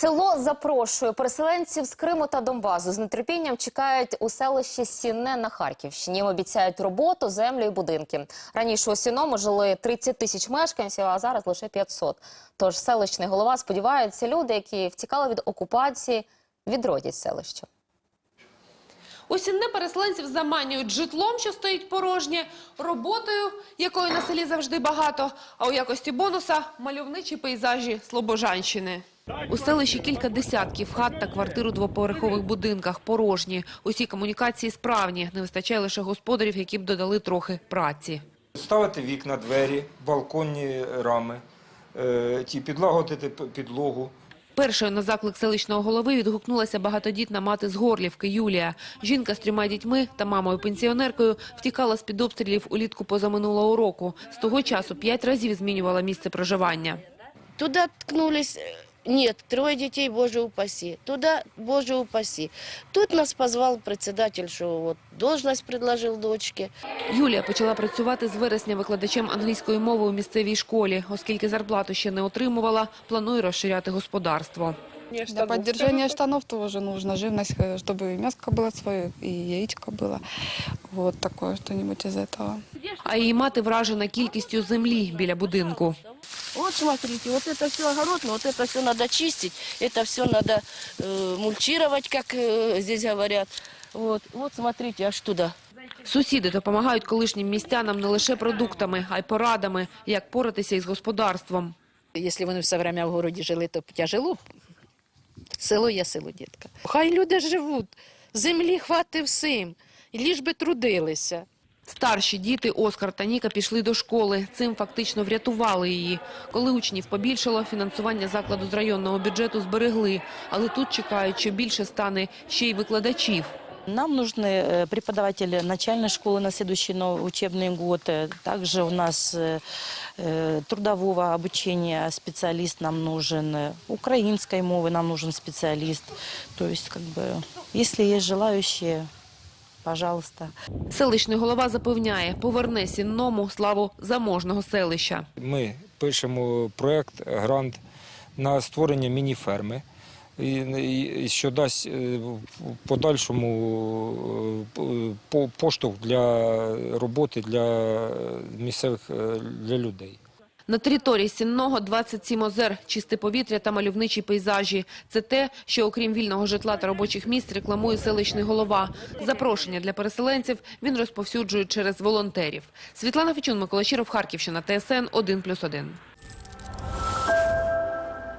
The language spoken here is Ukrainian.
Село запрошує переселенців з Криму та Донбасу. З нетерпінням чекають у селищі Сінне на Харківщині. Їм обіцяють роботу, землю і будинки. Раніше у Сіному жили 30 тисяч мешканців, а зараз лише 500. Тож селищний голова сподівається, люди, які втікали від окупації, відродять селище. Осінне переселенців заманюють житлом, що стоїть порожнє, роботою, якої на селі завжди багато, а у якості бонуса – мальовничі пейзажі Слобожанщини. У селищі кілька десятків хат та квартир у двоповерхових будинках порожні. Усі комунікації справні, не вистачає лише господарів, які б додали трохи праці. Ставити вікна, двері, балконні рами, е, ті підлагодити підлогу. Першою на заклик селищного голови відгукнулася багатодітна мати з Горлівки Юлія. Жінка з трьома дітьми та мамою-пенсіонеркою втікала з-під обстрілів улітку позаминулого року. З того часу п'ять разів змінювала місце проживання. Туда ткнулись, э, нет, трое детей, боже упаси. Туда, боже упаси. Тут нас позвал председатель, що от должность предложил дочке. Юлія почала працювати з вересня викладачем англійської мови у місцевій школі. Оскільки зарплату ще не отримувала, планує розширяти господарство Для поддержания штанов тоже нужно живность, э, чтобы и мяско было свое, и яичко было. Вот такое что-нибудь из этого. А її мати вражена кількістю землі біля будинку. Вот смотрите, вот это все огород, но вот это все надо чистить, это все надо э, мульчировать, как э, здесь говорят. Вот, вот смотрите, аж туда. Сусіди допомагають колишнім містянам не лише продуктами, а й порадами, як поратися із господарством. Якщо вони все время в городі жили, то тяжело. Село є село, дітка. Хай люди живуть, землі хватить всім, ліж би трудилися. Старші діти Оскар та Ніка пішли до школи. Цим фактично врятували її. Коли учнів побільшало, фінансування закладу з районного бюджету зберегли. Але тут чекають, що більше стане ще й викладачів. Нам нужны э, преподаватели начальной школы на следующий но- учебный год. Э, Также у нас э, э, трудового обучения специалист нам нужен, э, украинской мовы нам нужен специалист. То есть, как бы, если есть желающие, пожалуйста. Селищний голова запевняє, поверне сінному славу заможного селища. Ми пишемо проєкт, грант на створення міні-ферми, що дасть е, подальшому е, по- поштовх для роботи для місцевих е, для людей. На території Сінного 27 озер, чисте повітря та мальовничі пейзажі. Це те, що окрім вільного житла та робочих місць рекламує селищний голова. Запрошення для переселенців він розповсюджує через волонтерів. Світлана Фечун, Микола Щиров, Харківщина, ТСН 1+,1.